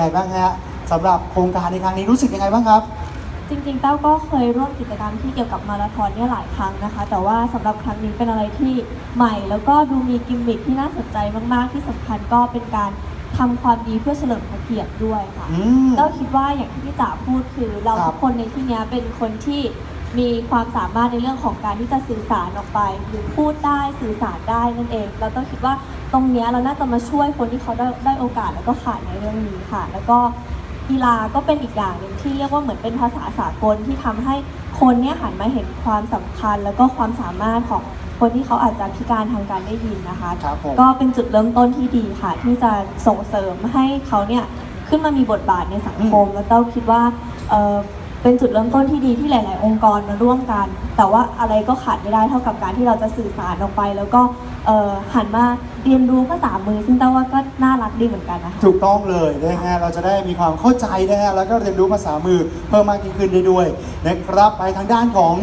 ไงบ้างฮะสำหรับโครงการในครั้งนี้รู้สึกยังไงบ้างครับ จริงๆ เต้าก็เคยร่วมกิจกรรมที่เกี่ยวกับมาราธอนเนี่ยหลายครั้งนะคะ แต่ว่าสำหรับครั้งนี้เป็นอะไรที่ใหม่ แล้วก็ดูมีกิมมิคที่น่าสนใจมากๆ ที่สำคัญก็เป็นการทำความดีเพื่อเฉลิมพระเกียรติด้วยค่ะ อืมเต้าคิดว่าอย่างที่พี่จ๋าพูดคือเราครับทุกคนในที่เนี้ยเป็นคนที่ มีความสามารถในเรื่องของการที่จะสื่อสารออกไป หรือพูดได้สื่อสารได้นั่นเองเราต้องคิดว่าตรงเนี้ยเราน่าจะมาช่วยคนที่เขาได้ได้โอกาสแล้วก็ขาดในเรื่องนี้ค่ะ แล้วก็กีฬาก็เป็นอีกอย่างหนึ่งที่เรียกว่าเหมือนเป็นภาษาสากลที่ทำให้คนเนี้ยหันมาเห็นความสำคัญ แล้วก็ความสามารถของคนที่เขาอาจจะพิการทางการได้ยินนะคะครับผมก็เป็นจุดเริ่มต้นที่ดีค่ะ ที่จะส่งเสริมให้เขาเนี่ยขึ้นมามีบทบาทในสังคม แล้วเต้าคิดว่า เป็นจุดเริ่มต้นที่ดีที่หลาย ๆ องค์กรมาร่วมกัน แต่ว่าอะไรก็ขาดไม่ได้เท่ากับการที่เราจะสื่อสารออกไป แล้วก็หันมาเรียนรู้ภาษามือ ซึ่งเต้าว่าก็น่ารักดีเหมือนกันนะคะถูกต้องเลยนะฮะเราจะได้มีความเข้าใจนะฮะแล้วก็เรียนรู้ภาษามือเพิ่มมากยิ่งขึ้นได้ด้วยนะครับไปทางด้านของ